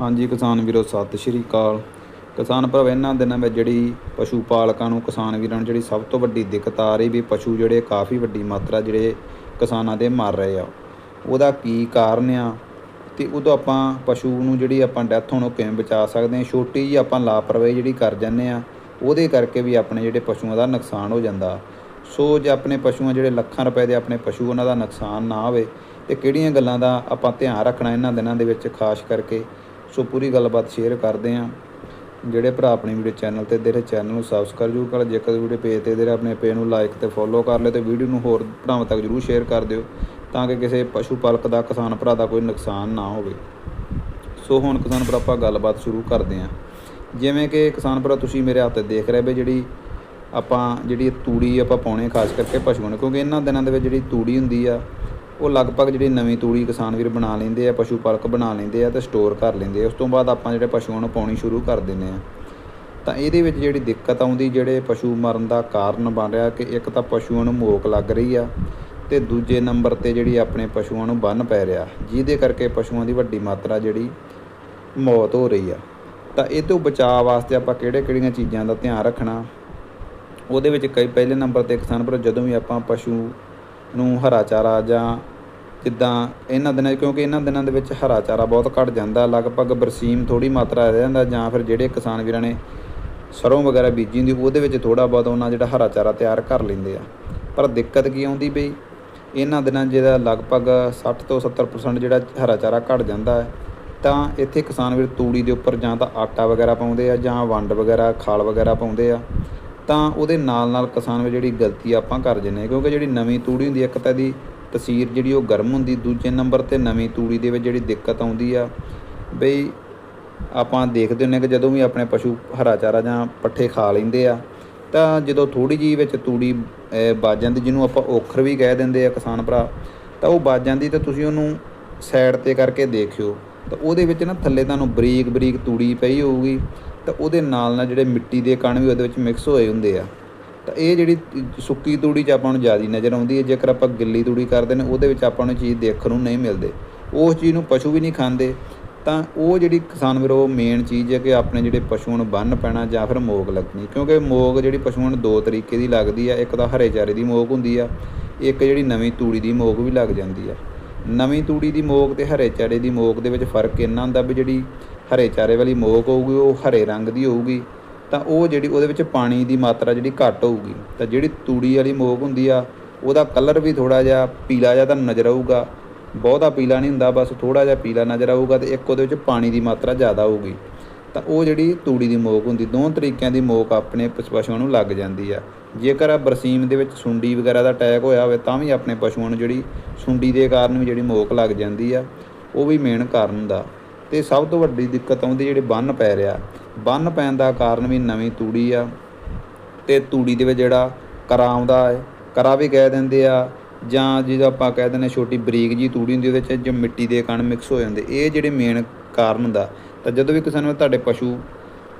ਹਾਂਜੀ, ਕਿਸਾਨ ਵੀਰੋ, ਸਤਿ ਸ਼੍ਰੀ ਅਕਾਲ। ਕਿਸਾਨ ਭਰਾ ਇਹਨਾਂ ਦਿਨਾਂ ਵਿੱਚ ਜਿਹੜੀ ਪਸ਼ੂ ਪਾਲਕਾਂ ਨੂੰ ਕਿਸਾਨ ਵੀਰਾਂ ਨੂੰ ਜਿਹੜੀ ਸਭ ਤੋਂ ਵੱਡੀ ਦਿੱਕਤ ਆ ਰਹੀ ਵੀ ਪਸ਼ੂ ਜਿਹੜੇ ਕਾਫੀ ਵੱਡੀ ਮਾਤਰਾ ਜਿਹੜੇ ਕਿਸਾਨਾਂ ਦੇ ਮਰ ਰਹੇ ਆ। ਉਹਦਾ ਕੀ ਕਾਰਨ ਆ ਤੇ ਉਦੋਂ ਆਪਾਂ ਪਸ਼ੂ ਨੂੰ ਜਿਹੜੀ ਆਪਾਂ ਡੈਥ ਹੋਣੋਂ ਕਿਵੇਂ ਬਚਾ ਸਕਦੇ ਹਾਂ? ਛੋਟੀ ਜੀ ਆਪਾਂ ਲਾਪਰਵਾਹੀ ਜਿਹੜੀ ਕਰ ਜਾਂਦੇ ਆ ਉਹਦੇ ਕਰਕੇ ਵੀ ਆਪਣੇ ਜਿਹੜੇ ਪਸ਼ੂਆਂ ਦਾ ਨੁਕਸਾਨ ਹੋ ਜਾਂਦਾ। ਸੋ ਜੇ ਆਪਣੇ ਪਸ਼ੂਆਂ ਜਿਹੜੇ ਲੱਖਾਂ ਰੁਪਏ ਦੇ ਆਪਣੇ ਪਸ਼ੂ ਉਹਨਾਂ ਦਾ ਨੁਕਸਾਨ ਨਾ ਹੋਵੇ, ਤੇ ਕਿਹੜੀਆਂ ਗੱਲਾਂ ਦਾ ਆਪਾਂ ਧਿਆਨ ਰੱਖਣਾ ਇਹਨਾਂ ਦਿਨਾਂ ਦੇ ਵਿੱਚ, ਖਾਸ ਕਰਕੇ ਸੋ ਪੂਰੀ ਗੱਲਬਾਤ ਸ਼ੇਅਰ ਕਰਦੇ ਆਂ ਜਿਹੜੇ ਭਰਾ ਆਪਣੀ ਵੀਡੀਓ ਚੈਨਲ ਤੇ ਦੇਰੇ ਚੈਨਲ ਨੂੰ ਸਬਸਕ੍ਰਾਈਬ ਜ਼ਰੂਰ ਕਰ ਜੇਕਰ ਵੀਡੀਓ ਪੇਜ ਤੇ ਦੇਰੇ ਆਪਣੇ ਪੇਜ ਨੂੰ ਲਾਈਕ ਤੇ ਫੋਲੋ ਕਰ ਲਿਓ ਤੇ ਵੀਡੀਓ ਨੂੰ ਹੋਰ ਭਰਾਵਾਂ ਤੱਕ ਜ਼ਰੂਰ ਸ਼ੇਅਰ ਕਰ ਦਿਓ ਤਾਂ ਕਿ ਕਿਸੇ ਪਸ਼ੂ ਪਾਲਕ ਦਾ, ਕਿਸਾਨ ਭਰਾ ਦਾ ਕੋਈ ਨੁਕਸਾਨ ਨਾ ਹੋਵੇ। ਸੋ ਹੁਣ ਕਿਸਾਨ ਭਰਾ, ਆਪਾਂ ਗੱਲਬਾਤ ਸ਼ੁਰੂ ਕਰਦੇ ਆਂ ਜਿਵੇਂ ਕਿ ਕਿਸਾਨ ਭਰਾ, ਤੁਸੀਂ ਮੇਰੇ ਹੱਥ ਤੇ ਦੇਖ ਰਹੇ ਵੀ ਜਿਹੜੀ ਆਪਾਂ, ਜਿਹੜੀ ਤੂੜੀ ਆਪਾਂ ਪਾਉਣੇ ਖਾਸ ਕਰਕੇ ਪਸ਼ੂਆਂ ਨੂੰ, ਕਿਉਂਕਿ ਇਹਨਾਂ ਦਿਨਾਂ ਦੇ ਵਿੱਚ ਜਿਹੜੀ ਤੂੜੀ ਹੁੰਦੀ ਆ ਉਹ ਲਗਭਗ ਜਿਹੜੀ ਨਵੀਂ ਤੂੜੀ ਕਿਸਾਨ ਵੀਰ ਬਣਾ ਲੈਂਦੇ ਆ, ਪਸ਼ੂ ਪਾਲਕ ਬਣਾ ਲੈਂਦੇ ਆ ਤੇ ਸਟੋਰ ਕਰ ਲੈਂਦੇ ਆ। ਉਸ ਤੋਂ ਬਾਅਦ ਆਪਾਂ ਜਿਹੜੇ ਪਸ਼ੂਆਂ ਨੂੰ ਪਾਉਣੀ ਸ਼ੁਰੂ ਕਰ ਦਿੰਦੇ ਆ। ਤਾਂ ਇਹਦੇ ਵਿੱਚ ਜਿਹੜੀ ਦਿੱਕਤ ਆਉਂਦੀ, ਜਿਹੜੇ ਪਸ਼ੂ ਮਰਨ ਦਾ ਕਾਰਨ ਬਣ ਰਿਹਾ ਕਿ ਇੱਕ ਤਾਂ ਪਸ਼ੂਆਂ ਨੂੰ ਮੋਕ ਲੱਗ ਰਹੀ ਆ ਤੇ ਦੂਜੇ ਨੰਬਰ ਤੇ ਜਿਹੜੀ ਆਪਣੇ ਪਸ਼ੂਆਂ ਨੂੰ ਬੰਨ ਪੈ ਰਿਹਾ, ਜਿਹਦੇ ਕਰਕੇ ਪਸ਼ੂਆਂ ਦੀ ਵੱਡੀ ਮਾਤਰਾ ਜਿਹੜੀ ਮੌਤ ਹੋ ਰਹੀ ਆ। ਤਾਂ ਇਹ ਤੋਂ ਬਚਾਅ ਵਾਸਤੇ ਆਪਾਂ ਕਿਹੜੇ ਕਿਹੜੀਆਂ ਚੀਜ਼ਾਂ ਦਾ ਧਿਆਨ ਰੱਖਣਾ? ਉਹਦੇ ਵਿੱਚ ਕਈ, ਪਹਿਲੇ ਨੰਬਰ ਤੇ ਕਿਸਾਨ ਪਰ ਜਦੋਂ ਵੀ ਆਪਾਂ ਪਸ਼ੂ ਨੂੰ ਹਰਾ ਚਾਰਾ ਜਾਂ ਜਿੱਦਾਂ ਇਹਨਾਂ ਦਿਨਾਂ ਕਿਉਂਕਿ ਇਹਨਾਂ ਦਿਨਾਂ ਦੇ ਵਿੱਚ ਹਰਾ ਚਾਰਾ ਬਹੁਤ ਘਟ ਜਾਂਦਾ, ਲਗਭਗ ਬਰਸੀਮ ਥੋੜੀ ਮਾਤਰਾ ਰਹਿ ਜਾਂਦਾ ਜਾਂ ਫਿਰ ਜਿਹੜੇ ਕਿਸਾਨ ਵੀਰਾਂ ਨੇ ਸਰੋਂ ਵਗੈਰਾ ਬੀਜੀ ਹੁੰਦੀ, ਉਹਦੇ ਵਿੱਚ ਥੋੜਾ ਬਹੁਤ ਉਹਨਾਂ ਜਿਹੜਾ ਹਰਾ ਚਾਰਾ ਤਿਆਰ ਕਰ ਲੈਂਦੇ ਆ। ਪਰ ਦਿੱਕਤ ਕੀ ਆਉਂਦੀ ਬਈ ਇਹਨਾਂ ਦਿਨਾਂ 'ਚ ਜਿਹੜਾ ਲਗਭਗ 60 ਤੋਂ 70% ਜਿਹੜਾ ਹਰਾ ਚਾਰਾ ਘਟ ਜਾਂਦਾ ਹੈ, ਤਾਂ ਇੱਥੇ ਕਿਸਾਨ ਵੀਰ ਤੂੜੀ ਦੇ ਉੱਪਰ ਜਾਂ ਤਾਂ ਆਟਾ ਵਗੈਰਾ ਪਾਉਂਦੇ ਆ ਜਾਂ ਵੰਡ ਵਗੈਰਾ, ਖਾਲ ਵਗੈਰਾ ਪਾਉਂਦੇ ਆ। ਤਾਂ ਉਹਦੇ ਨਾਲ ਨਾਲ ਕਿਸਾਨ ਵੀਰ ਜਿਹੜੀ ਗਲਤੀ ਆਪਾਂ ਕਰ ਜੰਨੇ ਹਾਂ ਕਿਉਂਕਿ ਜਿਹੜੀ ਨਵੀਂ ਤੂੜੀ ਹੁੰਦੀ ਇੱਕ ਤਾਂ ਦੀ ਤਸੀਰ ਜਿਹੜੀ ਉਹ ਗਰਮ ਹੁੰਦੀ ਦੂਜੇ ਨੰਬਰ ਤੇ ਨਵੀਂ ਤੂੜੀ ਦੇ ਵਿੱਚ ਜਿਹੜੀ ਦਿੱਕਤ ਆਉਂਦੀ ਆ ਬਈ ਆਪਾਂ ਦੇਖਦੇ ਹੁੰਨੇ ਕਿ ਜਦੋਂ ਵੀ ਆਪਣੇ ਪਸ਼ੂ ਹਰਾ ਚਾਰਾ ਜਾਂ ਪੱਠੇ ਖਾ ਲੈਂਦੇ ਆ ਤਾਂ ਜਦੋਂ ਥੋੜੀ ਜਿਹੀ ਵਿੱਚ ਤੂੜੀ ਅਹ, ਵੱਜ ਜਾਂਦੀ ਜਿਹਨੂੰ ਆਪਾਂ ਔਖਰ ਵੀ ਕਹਿ ਦਿੰਦੇ ਆ ਕਿਸਾਨ ਭਰਾ ਤਾਂ ਉਹ ਵੱਜ ਜਾਂਦੀ ਤਾਂ ਤੁਸੀਂ ਉਹਨੂੰ ਸਾਈਡ ਤੇ ਕਰਕੇ ਦੇਖਿਓ ਤਾਂ ਉਹਦੇ ਵਿੱਚ ਨਾ ਥੱਲੇ ਤੁਹਾਨੂੰ ਬਰੀਕ ਬਰੀਕ ਤੂੜੀ ਪਈ ਹੋਊਗੀ ਤਾਂ ਉਹਦੇ ਨਾਲ ਨਾਲ ਜਿਹੜੇ ਮਿੱਟੀ ਦੇ ਕਣ ਵੀ ਉਹਦੇ ਵਿੱਚ ਮਿਕਸ ਹੋਏ ਹੁੰਦੇ ਆ। ਤਾਂ ਇਹ ਜਿਹੜੀ ਸੁੱਕੀ ਤੂੜੀ 'ਚ ਆਪਾਂ ਨੂੰ ਜ਼ਿਆਦਾ ਨਜ਼ਰ ਆਉਂਦੀ ਹੈ, ਜੇਕਰ ਆਪਾਂ ਗਿੱਲੀ ਤੂੜੀ ਕਰਦੇ ਨੇ, ਉਹਦੇ ਵਿੱਚ ਆਪਾਂ ਨੂੰ ਚੀਜ਼ ਦੇਖਣ ਨੂੰ ਨਹੀਂ ਮਿਲਦੇ। ਉਸ ਚੀਜ਼ ਨੂੰ ਪਸ਼ੂ ਵੀ ਨਹੀਂ ਖਾਂਦੇ, ਤਾਂ ਉਹ ਜਿਹੜੀ ਕਿਸਾਨ ਵੀਰੋ ਮੇਨ ਚੀਜ਼ ਹੈ ਕਿ ਆਪਣੇ ਜਿਹੜੇ ਪਸ਼ੂਆਂ ਨੂੰ ਬੰਨ ਪੈਣਾ ਜਾਂ ਫਿਰ ਮੋਗ ਲੱਗਣੀ। ਕਿਉਂਕਿ ਮੋਗ ਜਿਹੜੀ ਪਸ਼ੂਆਂ ਨੂੰ ਦੋ ਤਰੀਕੇ ਦੀ ਲੱਗਦੀ ਆ, ਇੱਕ ਤਾਂ ਹਰੇ ਚਾਰੇ ਦੀ ਮੋਗ ਹੁੰਦੀ ਆ, ਇੱਕ ਜਿਹੜੀ ਨਵੀਂ ਤੂੜੀ ਦੀ ਮੋਗ ਵੀ ਲੱਗ ਜਾਂਦੀ ਆ। ਨਵੀਂ ਤੂੜੀ ਦੀ ਮੋਗ ਤੇ ਹਰੇ ਚਾਰੇ ਦੀ ਮੋਗ ਦੇ ਵਿੱਚ ਫ਼ਰਕ ਇੰਨਾ ਹੁੰਦਾ ਵੀ ਜਿਹੜੀ ਹਰੇ ਚਾਰੇ ਵਾਲੀ ਮੋਕ ਹੋਊਗੀ, ਉਹ ਹਰੇ ਰੰਗ ਦੀ ਹੋਊਗੀ, ਤਾਂ ਉਹ ਜਿਹੜੀ ਉਹਦੇ ਵਿੱਚ ਪਾਣੀ ਦੀ ਮਾਤਰਾ ਜਿਹੜੀ ਘੱਟ ਹੋਊਗੀ, ਤਾਂ ਜਿਹੜੀ ਤੂੜੀ ਵਾਲੀ ਮੋਕ ਹੁੰਦੀ ਆ, ਉਹਦਾ ਕਲਰ ਵੀ ਥੋੜਾ ਜਿਹਾ ਪੀਲਾ ਜਿਹਾ ਤੁਹਾਨੂੰ ਨਜ਼ਰ ਆਊਗਾ, ਬਹੁਤਾ ਪੀਲਾ ਨਹੀਂ ਹੁੰਦਾ, ਬਸ ਥੋੜਾ ਜਿਹਾ ਪੀਲਾ ਨਜ਼ਰ ਆਊਗਾ ਤੇ ਇੱਕ ਉਹਦੇ ਵਿੱਚ ਪਾਣੀ ਦੀ ਮਾਤਰਾ ਜ਼ਿਆਦਾ ਹੋਊਗੀ, ਤਾਂ ਉਹ ਜਿਹੜੀ ਤੂੜੀ ਦੀ ਮੋਕ ਹੁੰਦੀ ਦੋ ਤਰੀਕਿਆਂ ਦੀ ਮੋਕ ਆਪਣੇ ਪਸ਼ੂਆਂ ਨੂੰ ਲੱਗ ਜਾਂਦੀ ਆ, ਜੇਕਰ ਆ ਬਰਸੀਮ ਦੇ ਵਿੱਚ ਸੁੰਡੀ ਵਗੈਰਾ ਦਾ ਅਟੈਕ ਹੋਇਆ ਹੋਵੇ, ਤਾਂ ਵੀ ਆਪਣੇ ਪਸ਼ੂਆਂ ਨੂੰ ਜਿਹੜੀ ਸੁੰਡੀ ਦੇ ਕਾਰਨ ਵੀ ਜਿਹੜੀ ਮੋਕ ਲੱਗ ਜਾਂਦੀ ਆ, ਉਹ ਵੀ ਮੇਨ ਕਾਰਨ ਹੁੰਦਾ ਤੇ ਸਭ ਤੋਂ ਵੱਡੀ ਦਿੱਕਤ ਆਉਂਦੀ ਜਿਹੜੀ ਬੰਨ ਪੈ ਰਿਹਾ। ਬੰਨ ਪੈਣ ਦਾ ਕਾਰਨ ਵੀ ਨਵੀਂ ਤੂੜੀ ਆ ਤੇ ਤੂੜੀ ਦੇ ਵਿੱਚ ਜਿਹੜਾ ਕਰਾ ਆਉਂਦਾ ਹੈ, ਕਰਾ ਵੀ ਕਹਿ ਦਿੰਦੇ ਆ ਜਾਂ ਜਿਹਦਾ ਆਪਾਂ ਕਹਿ ਦਿੰਦੇ ਛੋਟੀ ਬਰੀਕ ਜੀ ਤੂੜੀ ਹੁੰਦੀ ਉਹਦੇ ਵਿੱਚ ਜੋ ਮਿੱਟੀ ਦੇ ਕਣ ਮਿਕਸ ਹੋ ਜਾਂਦੇ। ਇਹ ਜਿਹੜੇ ਮੇਨ ਕਾਰਨ ਹੁੰਦਾ ਤਾਂ ਜਦੋਂ ਵੀ ਕਿਸੇ ਨੂੰ ਤੁਹਾਡੇ ਪਸ਼ੂ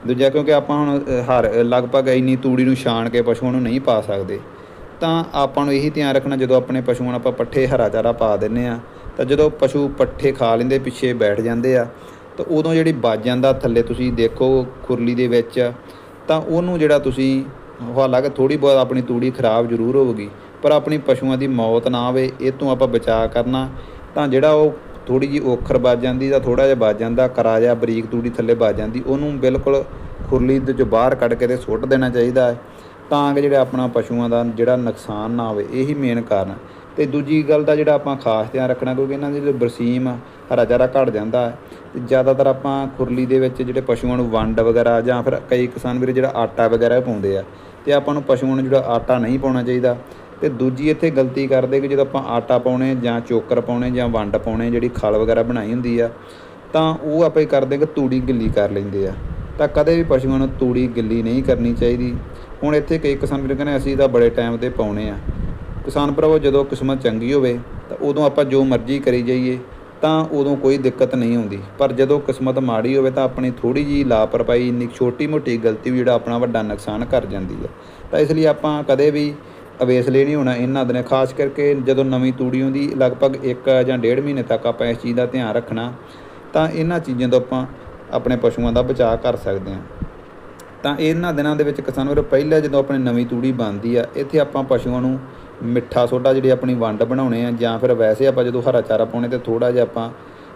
ਦੂਜਾ ਕਿਉਂਕਿ ਆਪਾਂ ਹੁਣ ਹਰ ਲਗਭਗ ਇੰਨੀ ਤੂੜੀ ਨੂੰ ਛਾਣ ਕੇ ਪਸ਼ੂਆਂ ਨੂੰ ਨਹੀਂ ਪਾ ਸਕਦੇ। ਤਾਂ ਆਪਾਂ ਨੂੰ ਇਹੀ ਧਿਆਨ ਰੱਖਣਾ ਜਦੋਂ ਆਪਣੇ ਪਸ਼ੂਆਂ ਨੂੰ ਆਪਾਂ ਪੱਠੇ ਹਰਾ ਚਾਰਾ ਪਾ ਦਿੰਨੇ ਆ ਤਾਂ ਜਦੋਂ ਪਸ਼ੂ ਪੱਠੇ ਖਾ ਲੈਂਦੇ, ਪਿੱਛੇ ਬੈਠ ਜਾਂਦੇ ਆ, ਤਾਂ ਉਦੋਂ ਜਿਹੜੀ ਵੱਜ ਜਾਂਦਾ ਥੱਲੇ ਤੁਸੀਂ ਦੇਖੋ ਖੁਰਲੀ ਦੇ ਵਿੱਚ, ਤਾਂ ਉਹਨੂੰ ਜਿਹੜਾ ਤੁਸੀਂ, ਹਾਲਾਂਕਿ ਥੋੜੀ ਬਹੁਤ ਆਪਣੀ ਤੂੜੀ ਖਰਾਬ ਜ਼ਰੂਰ ਹੋਊਗੀ, ਪਰ ਆਪਣੀ ਪਸ਼ੂਆਂ ਦੀ ਮੌਤ ਨਾ ਆਵੇ, ਇਹ ਤੋਂ ਆਪਾਂ ਬਚਾਅ ਕਰਨਾ, ਤਾਂ ਜਿਹੜਾ ਉਹ ਥੋੜੀ ਜੀ ਔਖਰ ਵੱਜ ਜਾਂਦੀ ਜਾਂ ਥੋੜਾ ਜਿਹਾ ਵੱਜ ਜਾਂਦਾ ਕਰਾ ਜਾਂ ਬਰੀਕ ਤੂੜੀ ਥੱਲੇ ਵੱਜ ਜਾਂਦੀ ਉਹਨੂੰ ਬਿਲਕੁਲ ਖੁਰਲੀ ਦੇ ਚੋਂ ਬਾਹਰ ਕੱਢ ਕੇ ਤੇ ਸੁੱਟ ਦੇਣਾ ਚਾਹੀਦਾ ਹੈ, ਤਾਂ ਕਿ ਜਿਹੜਾ ਆਪਣਾ ਪਸ਼ੂਆਂ ਦਾ ਜਿਹੜਾ ਨੁਕਸਾਨ ਨਾ ਹੋਵੇ, ਇਹੀ ਮੇਨ ਕਾਰਨ ਤੇ ਦੂਜੀ ਗੱਲ ਦਾ ਜਿਹੜਾ ਆਪਾਂ ਖਾਸ ਧਿਆਨ ਰੱਖਣਾ ਕਿਉਂਕਿ ਇਹਨਾਂ ਦੀ ਜੋ ਬਰਸੀਮ ਆ, ਹਰਾ ਚਾਰਾ ਘਟ ਜਾਂਦਾ ਹੈ। ਤੇ ਜ਼ਿਆਦਾਤਰ ਆਪਾਂ ਖੁਰਲੀ ਦੇ ਵਿੱਚ ਜਿਹੜੇ ਪਸ਼ੂਆਂ ਨੂੰ ਵੰਡ ਵਗੈਰਾ ਜਾਂ ਫਿਰ ਕਈ ਕਿਸਾਨ ਵੀਰ ਜਿਹੜਾ ਆਟਾ ਵਗੈਰਾ ਪਾਉਂਦੇ ਆ ਤੇ ਆਪਾਂ ਨੂੰ ਪਸ਼ੂਆਂ ਨੂੰ ਜਿਹੜਾ ਆਟਾ ਨਹੀਂ ਪਾਉਣਾ ਚਾਹੀਦਾ। ਤੇ ਦੂਜੀ ਇੱਥੇ ਗਲਤੀ ਕਰਦੇ ਕਿ ਜਦੋਂ ਆਪਾਂ ਆਟਾ ਪਾਉਣੇ ਜਾਂ ਚੋਕਰ ਪਾਉਣੇ ਜਾਂ ਵੰਡ ਪਾਉਣੇ ਜਿਹੜੀ ਖਲ ਵਗੈਰਾ ਬਣਾਈ ਹੁੰਦੀ ਆ ਤਾਂ ਉਹ ਆਪਾਂ ਹੀ ਕਰਦੇ ਕਿ ਤੂੜੀ ਗਿੱਲੀ ਕਰ ਲੈਂਦੇ ਆ। ਤਾਂ ਕਦੇ ਵੀ ਪਸ਼ੂਆਂ ਨੂੰ ਤੂੜੀ ਗਿੱਲੀ ਨਹੀਂ ਕਰਨੀ ਚਾਹੀਦੀ। ਹੁਣ ਇੱਥੇ ਕਈ ਕਿਸਾਨ ਵੀਰ ਕਹਿੰਦੇ ਅਸੀਂ ਤਾਂ ਬੜੇ ਟਾਈਮ ਤੇ ਪਾਉਣੇ ਆ। ਕਿਸਾਨ ਭਰਾਵੋ, ਜਦੋਂ ਕਿਸਮਤ ਚੰਗੀ ਹੋਵੇ, ਤਾਂ ਉਦੋਂ ਆਪਾਂ ਜੋ ਮਰਜ਼ੀ ਕਰੀ ਜਾਈਏ, ਤਾਂ ਉਦੋਂ ਕੋਈ ਦਿੱਕਤ ਨਹੀਂ ਹੁੰਦੀ ਪਰ ਜਦੋਂ ਕਿਸਮਤ ਮਾੜੀ ਹੋਵੇ, ਤਾਂ ਆਪਣੀ ਥੋੜੀ ਜੀ ਲਾਪਰਵਾਹੀ, ਇੰਨੀ ਛੋਟੀ ਮੋਟੀ ਗਲਤੀ ਵੀ ਜਿਹੜਾ ਆਪਣਾ ਵੱਡਾ ਨੁਕਸਾਨ ਕਰ ਜਾਂਦੀ ਹੈ। ਤਾਂ ਇਸ ਲਈ ਆਪਾਂ ਕਦੇ ਵੀ ਅਵੇਸਲੇ ਨਹੀਂ ਹੋਣਾ ਇਹਨਾਂ ਦਿਨਾਂ, ਖਾਸ ਕਰਕੇ ਜਦੋਂ ਨਵੀਂ ਤੂੜੀ ਹੁੰਦੀ ਲਗਭਗ 1 ਜਾਂ 1.5 ਮਹੀਨੇ ਤੱਕ ਆਪਾਂ ਇਸ ਚੀਜ਼ ਦਾ ਧਿਆਨ ਰੱਖਣਾ, ਤਾਂ ਇਹਨਾਂ ਚੀਜ਼ਾਂ ਤੋਂ ਆਪਾਂ ਆਪਣੇ ਪਸ਼ੂਆਂ ਦਾ ਬਚਾਅ ਕਰ ਸਕਦੇ ਹਾਂ। ਤਾਂ ਇਹਨਾਂ ਦਿਨਾਂ ਦੇ ਵਿੱਚ ਕਿਸਾਨ ਵੀਰੋ, ਪਹਿਲਾਂ ਜਦੋਂ ਆਪਣੇ ਨਵੀਂ ਤੂੜੀ ਬਣਦੀ ਆ, ਇੱਥੇ ਆਪਾਂ ਪਸ਼ੂਆਂ ਨੂੰ ਮਿੱਠਾ ਸੋਡਾ ਜਿਹੜੀ ਆਪਣੀ ਵੰਡ ਬਣਾਉਣੇ ਆ, ਜਾਂ ਫਿਰ ਵੈਸੇ ਆਪਾਂ ਜਦੋਂ ਹਰਾ ਚਾਰਾ ਪਾਉਣੇ ਤੇ ਥੋੜਾ ਜਿਹਾ ਆਪਾਂ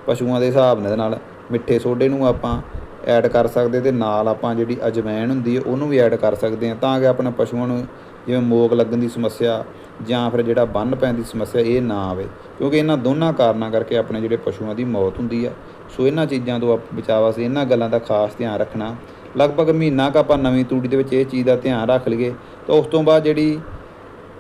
ਪਸ਼ੂਆਂ ਦੇ ਹਿਸਾਬ ਨਾਲ ਮਿੱਠੇ ਸੋਡੇ ਨੂੰ ਆਪਾਂ ਐਡ ਕਰ ਸਕਦੇ ਤੇ ਨਾਲ ਆਪਾਂ ਜਿਹੜੀ ਅਜਵਾਇਣ ਹੁੰਦੀ ਹੈ ਉਹਨੂੰ ਵੀ ਐਡ ਕਰ ਸਕਦੇ ਹਾਂ ਤਾਂ ਕਿ ਆਪਣੇ ਪਸ਼ੂਆਂ ਨੂੰ ਜਿਵੇਂ ਮੋਕ ਲੱਗਣ ਦੀ ਸਮੱਸਿਆ ਜਾਂ ਫਿਰ ਜਿਹੜਾ ਬੰਨ ਪੈਣ ਦੀ ਸਮੱਸਿਆ ਇਹ ਨਾ ਆਵੇ, ਕਿਉਂਕਿ ਇਹਨਾਂ ਦੋਨਾਂ ਕਾਰਨਾਂ ਕਰਕੇ ਆਪਣੇ ਜਿਹੜੇ ਪਸ਼ੂਆਂ ਦੀ ਮੌਤ ਹੁੰਦੀ ਆ। ਸੋ ਇਹਨਾਂ ਚੀਜ਼ਾਂ ਤੋਂ ਆਪ- ਬਚਾਅ ਵਾਸਤੇ ਇਹਨਾਂ ਗੱਲਾਂ ਦਾ ਖਾਸ ਧਿਆਨ ਰੱਖਣਾ ਲਗਭਗ ਮਹੀਨਾ ਕੁ ਆਪਾਂ ਨਵੀਂ ਤੂੜੀ ਦੇ ਵਿੱਚ ਇਹ ਚੀਜ਼ ਦਾ ਧਿਆਨ ਰੱਖ ਲਈਏ, ਤਾਂ ਉਸ ਤੋਂ ਬਾਅਦ ਜਿਹੜੀ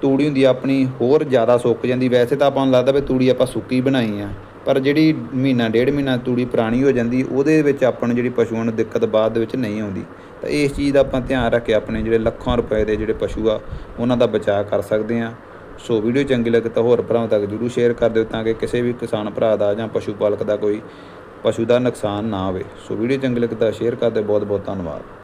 ਤੂੜੀ ਹੁੰਦੀ ਆ ਆਪਣੀ ਹੋਰ ਜ਼ਿਆਦਾ ਸੁੱਕ ਜਾਂਦੀ। ਵੈਸੇ ਤਾਂ ਆਪਾਂ ਨੂੰ ਲੱਗਦਾ ਵੀ ਤੂੜੀ ਆਪਾਂ ਸੁੱਕੀ ਬਣਾਈ ਆ, ਪਰ ਜਿਹੜੀ ਮਹੀਨਾ, ਡੇਢ ਮਹੀਨਾ ਤੂੜੀ ਪੁਰਾਣੀ ਹੋ ਜਾਂਦੀ, ਉਹਦੇ ਵਿੱਚ ਆਪਾਂ ਨੂੰ ਜਿਹੜੀ ਪਸ਼ੂਆਂ ਨੂੰ ਦਿੱਕਤ ਬਾਅਦ ਦੇ ਵਿੱਚ ਨਹੀਂ ਆਉਂਦੀ। ਤਾਂ ਇਸ ਚੀਜ਼ ਦਾ ਆਪਾਂ ਧਿਆਨ ਰੱਖ ਕੇ ਆਪਣੇ ਜਿਹੜੇ ਲੱਖਾਂ ਰੁਪਏ ਦੇ ਜਿਹੜੇ ਪਸ਼ੂ ਆ, ਉਹਨਾਂ ਦਾ ਬਚਾਅ ਕਰ ਸਕਦੇ ਆ। ਸੋ ਵੀਡੀਓ ਚੰਗੀ ਲੱਗੇ ਤਾਂ ਹੋਰ ਭਰਾਵਾਂ ਤੱਕ ਜਰੂਰ ਸ਼ੇਅਰ ਕਰ ਦਿਓ, ਤਾਂ ਕਿ ਕਿਸੇ ਵੀ ਕਿਸਾਨ ਭਰਾ ਦਾ ਜਾਂ ਪਸ਼ੂ ਪਾਲਕ ਦਾ ਕੋਈ ਪਸ਼ੂ ਦਾ ਨੁਕਸਾਨ ਨਾ ਹੋਵੇ। ਸੋ ਵੀਡੀਓ ਚੰਗੀ ਲੱਗੇ ਤਾਂ ਸ਼ੇਅਰ ਕਰ ਦਿਓ। ਬਹੁਤ ਬਹੁਤ ਧੰਨਵਾਦ।